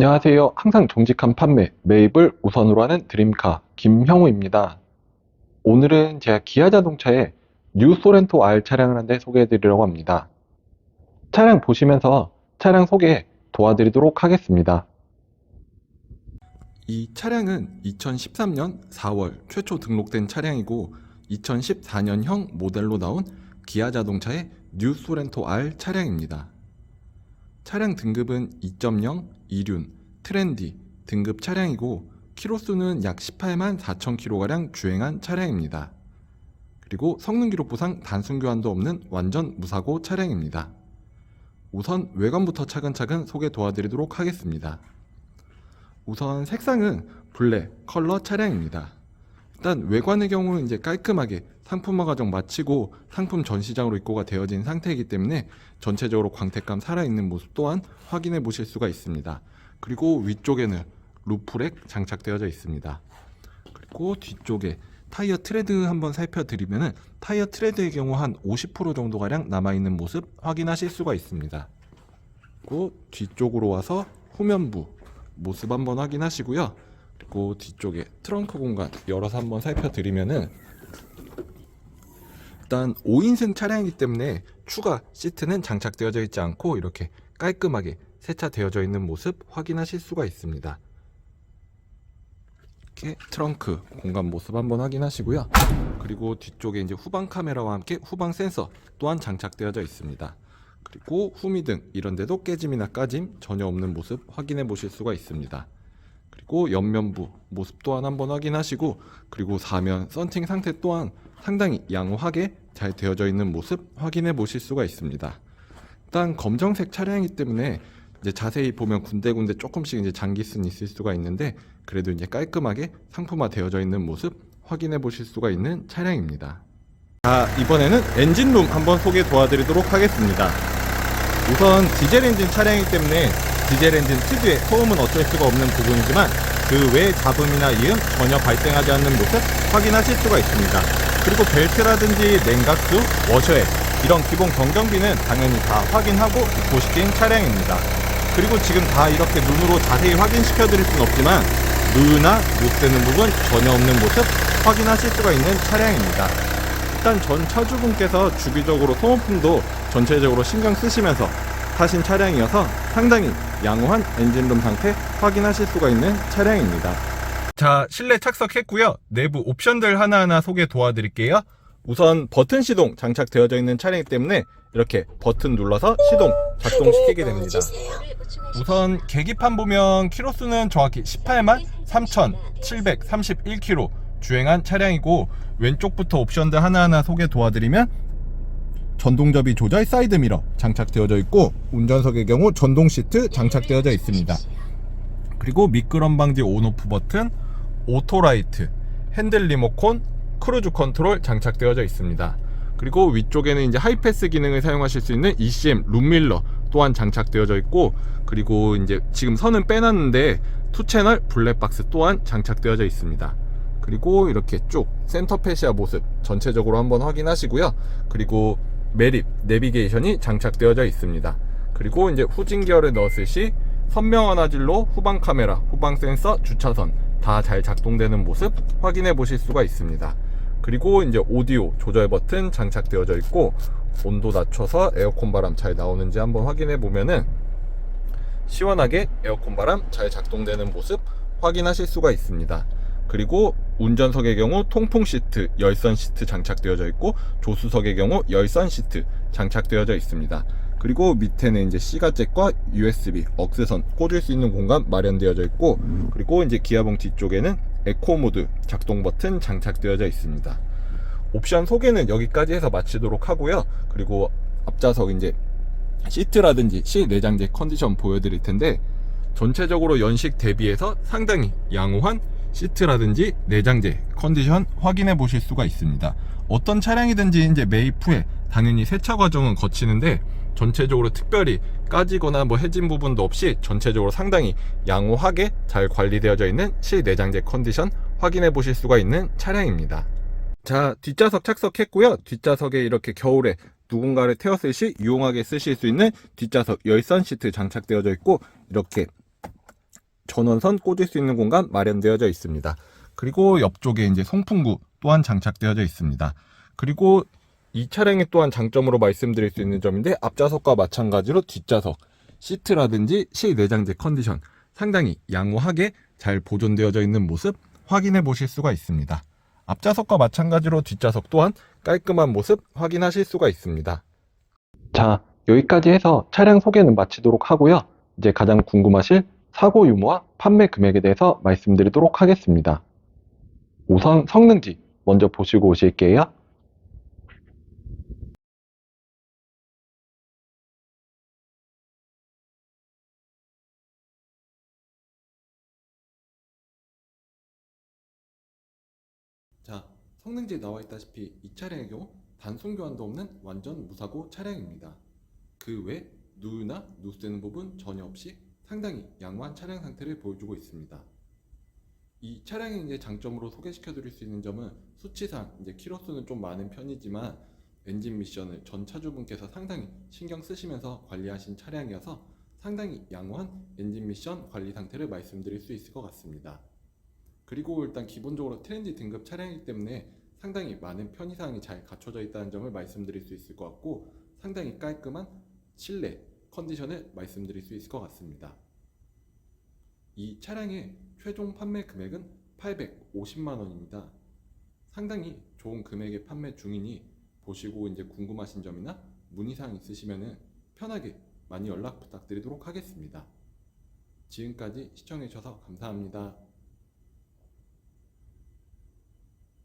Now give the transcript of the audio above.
안녕하세요. 항상 정직한 판매, 매입을 우선으로 하는 드림카 김형우입니다. 오늘은 제가 기아 자동차의 뉴 소렌토 R 차량을 한 대 소개해 드리려고 합니다. 차량 보시면서 차량 소개 도와드리도록 하겠습니다. 이 차량은 2013년 4월 최초 등록된 차량이고 2014년형 모델로 나온 기아 자동차의 뉴 소렌토 R 차량입니다. 차량 등급은 2.0, 이륜, 트렌디 등급 차량이고 키로수는 약 18만 4천 킬로가량 주행한 차량입니다. 그리고 성능 기록부상 단순 교환도 없는 완전 무사고 차량입니다. 우선 외관부터 차근차근 소개 도와드리도록 하겠습니다. 우선 색상은 블랙 컬러 차량입니다. 일단 외관의 경우는 이제 깔끔하게 상품화 과정 마치고 상품 전시장으로 입고가 되어진 상태이기 때문에 전체적으로 광택감 살아있는 모습 또한 확인해 보실 수가 있습니다. 그리고 위쪽에는 루프렉 장착되어져 있습니다. 그리고 뒤쪽에 타이어 트레드 한번 살펴드리면은 타이어 트레드의 경우 한 50% 정도 가량 남아 있는 모습 확인하실 수가 있습니다. 그리고 뒤쪽으로 와서 후면부 모습 한번 확인하시고요. 그리고 뒤쪽에 트렁크 공간 열어서 한번 살펴드리면은 일단 5인승 차량이기 때문에 추가 시트는 장착되어져 있지 않고 이렇게 깔끔하게 세차되어져 있는 모습 확인하실 수가 있습니다. 이렇게 트렁크 공간 모습 한번 확인하시고요. 그리고 뒤쪽에 이제 후방 카메라와 함께 후방 센서 또한 장착되어져 있습니다. 그리고 후미등 이런 데도 깨짐이나 까짐 전혀 없는 모습 확인해 보실 수가 있습니다. 그리고 옆면부 모습 또한 한번 확인하시고 그리고 사면 썬팅 상태 또한 상당히 양호하게 잘 되어져 있는 모습 확인해 보실 수가 있습니다. 일단 검정색 차량이기 때문에 이제 자세히 보면 군데군데 조금씩 이제 장기순 있을 수가 있는데 그래도 이제 깔끔하게 상품화 되어져 있는 모습 확인해 보실 수가 있는 차량입니다. 자 이번에는 엔진룸 한번 소개 도와드리도록 하겠습니다. 우선 디젤 엔진 차량이기 때문에 디젤 엔진 특유의 소음은 어쩔 수가 없는 부분이지만 그 외 잡음이나 이음 전혀 발생하지 않는 모습 확인하실 수가 있습니다. 그리고 벨트라든지 냉각수, 워셔액 이런 기본 경정비는 당연히 다 확인하고 입고시킨 차량입니다. 그리고 지금 다 이렇게 눈으로 자세히 확인시켜 드릴 순 없지만 누유나 못되는 부분 전혀 없는 모습 확인하실 수가 있는 차량입니다. 일단 전 차주분께서 주기적으로 소모품도 전체적으로 신경 쓰시면서 타신 차량이어서 상당히 양호한 엔진룸 상태 확인하실 수가 있는 차량입니다. 자, 실내 착석했고요. 내부 옵션들 하나하나 소개 도와드릴게요. 우선 버튼 시동 장착되어져 있는 차량이기 때문에 이렇게 버튼 눌러서 시동 작동시키게 됩니다. 우선 계기판 보면 키로수는 정확히 18만 3,731km 주행한 차량이고 왼쪽부터 옵션들 하나하나 소개 도와드리면 전동접이 조절 사이드 미러 장착되어져 있고 운전석의 경우 전동 시트 장착되어져 있습니다. 그리고 미끄럼 방지 온오프 버튼, 오토라이트, 핸들 리모콘, 크루즈 컨트롤 장착되어져 있습니다. 그리고 위쪽에는 이제 하이패스 기능을 사용하실 수 있는 ECM 룸밀러 또한 장착되어져 있고 그리고 이제 지금 선은 빼놨는데 투 채널 블랙박스 또한 장착되어져 있습니다. 그리고 이렇게 쭉 센터 페시아 모습 전체적으로 한번 확인하시고요. 그리고 매립 내비게이션이 장착되어져 있습니다. 그리고 이제 후진 기어를 넣었을 시 선명한 화질로 후방 카메라, 후방 센서, 주차선 다 잘 작동되는 모습 확인해 보실 수가 있습니다. 그리고 이제 오디오 조절 버튼 장착되어져 있고 온도 낮춰서 에어컨 바람 잘 나오는지 한번 확인해 보면은 시원하게 에어컨 바람 잘 작동되는 모습 확인하실 수가 있습니다. 그리고 운전석의 경우 통풍 시트, 열선 시트 장착되어져 있고 조수석의 경우 열선 시트 장착되어져 있습니다. 그리고 밑에는 이제 C가잭과 USB, 억스선 꽂을 수 있는 공간 마련되어져 있고 그리고 이제 기아봉 뒤쪽에는 에코 모드 작동 버튼 장착되어져 있습니다. 옵션 소개는 여기까지 해서 마치도록 하고요. 그리고 앞좌석 이제 시트라든지 실내장재 컨디션 보여드릴 텐데 전체적으로 연식 대비해서 상당히 양호한 시트라든지 내장재 컨디션 확인해 보실 수가 있습니다. 어떤 차량이든지 이제 매입 후에 당연히 세차 과정은 거치는데 전체적으로 특별히 까지거나 뭐 해진 부분도 없이 전체적으로 상당히 양호하게 잘 관리되어져 있는 실내장재 컨디션 확인해 보실 수가 있는 차량입니다. 자, 뒷좌석 착석했고요. 뒷좌석에 이렇게 겨울에 누군가를 태웠을 시 유용하게 쓰실 수 있는 뒷좌석 열선 시트 장착되어져 있고 이렇게 전원선 꽂을 수 있는 공간 마련되어져 있습니다. 그리고 옆쪽에 이제 송풍구 또한 장착되어져 있습니다. 그리고 이 차량의 또한 장점으로 말씀드릴 수 있는 점인데 앞좌석과 마찬가지로 뒷좌석 시트라든지 실내장재 컨디션 상당히 양호하게 잘 보존되어져 있는 모습 확인해 보실 수가 있습니다. 앞좌석과 마찬가지로 뒷좌석 또한 깔끔한 모습 확인하실 수가 있습니다. 자, 여기까지 해서 차량 소개는 마치도록 하고요. 이제 가장 궁금하실 사고 유무와 판매 금액에 대해서 말씀드리도록 하겠습니다. 우선 성능지 먼저 보시고 오실게요. 자, 성능지에 나와 있다시피 이 차량의 경우 단순 교환도 없는 완전 무사고 차량입니다. 그 외 누유나 누수되는 부분 전혀 없이 상당히 양호한 차량 상태를 보여주고 있습니다. 이 차량의 이제 장점으로 소개시켜 드릴 수 있는 점은 수치상 이제 키로수는 좀 많은 편이지만 엔진 미션을 전 차주분께서 상당히 신경 쓰시면서 관리하신 차량이어서 상당히 양호한 엔진 미션 관리 상태를 말씀드릴 수 있을 것 같습니다. 그리고 일단 기본적으로 트렌디 등급 차량이기 때문에 상당히 많은 편의사항이 잘 갖춰져 있다는 점을 말씀드릴 수 있을 것 같고 상당히 깔끔한 실내 컨디션을 말씀드릴 수 있을 것 같습니다. 이 차량의 최종 판매 금액은 850만 원입니다. 상당히 좋은 금액의 판매 중이니 보시고 이제 궁금하신 점이나 문의사항 있으시면은 편하게 많이 연락 부탁드리도록 하겠습니다. 지금까지 시청해 주셔서 감사합니다.